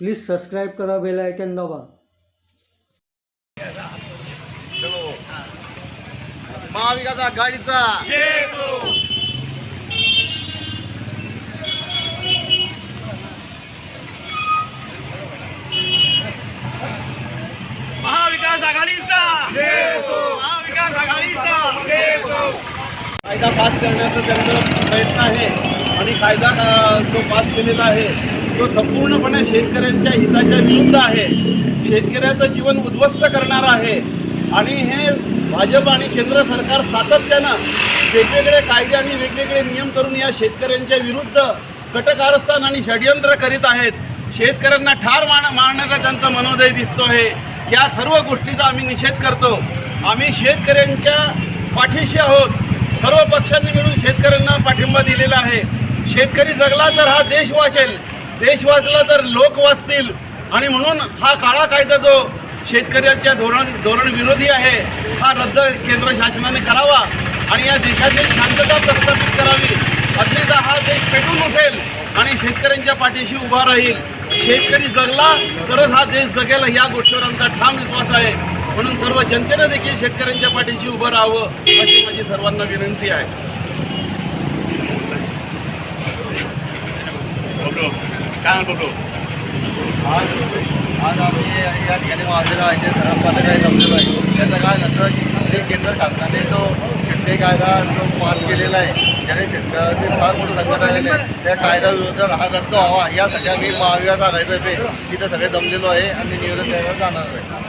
Subscribe करा bell icon दाबा. महाविकास आघाडीचा. महाविकास आघाडीचा. महाविकास आघाडीचा. कायदा पास करण्याचा त्यांचा प्रयत्न आहे. आणि कायदा जो पास केलेला आहे तो संपूर्णपणे शेतकऱ्यांच्या हिताच्या विरुद्ध आहे. शेतकऱ्याचं जीवन उद्ध्वस्त करणार आहे. आणि हे भाजप आणि केंद्र सरकार सातत्यानं वेगवेगळे कायदे आणि वेगवेगळे नियम करून या शेतकऱ्यांच्या विरुद्ध कटकारस्थान आणि षडयंत्र करीत आहेत. शेतकऱ्यांना ठार मार मारण्याचा त्यांचा मनोदय दिसतो आहे या सर्व गोष्टीचा आम्ही निषेध करतो. आम्ही शेतकऱ्यांच्या पाठीशी आहोत. सर्व पक्षांनी मिळून शेतकऱ्यांना पाठिंबा दिलेला आहे. शेतकरी जगला तर हा देश वाचेल देश वाचला तर लोक वाचतील. आणि म्हणून हा काळा कायदा जो शेतकऱ्यांच्या धोरण धोरण विरोधी आहे हा रद्द केंद्र शासनाने करावा आणि या देशातील शांतता प्रस्थापित करावी. अन्यथा हा देश पेटून उठेल आणि शेतकऱ्यांच्या पाठीशी उभा राहील. शेतकरी जगला तरच हा देश जगेल या गोष्टीवर आमचा ठाम विश्वास आहे. म्हणून सर्व जनतेनं देखील शेतकऱ्यांच्या पाठीशी उभं राहावं अशी माझी सर्वांना विनंती आहे. काय आज आज आम्ही या ठिकाणी आलेलो आहे ते सर्व पदाधिकारी जमलेलो आहे त्याचं काय नसतं जे केंद्र शासनाने जो शेतकरी कायदा जो पास केलेला आहे ज्याने शेतकऱ्याचे फार मोठं संकट आलेले आहे त्या कायद्याविरुद्ध हा रद्द व्हावा यासाठी आम्ही महाविकास आघाडीतर्फे तिथं सगळे जमलेलो आहे आणि निवेदन द्यायला जाणार आहे.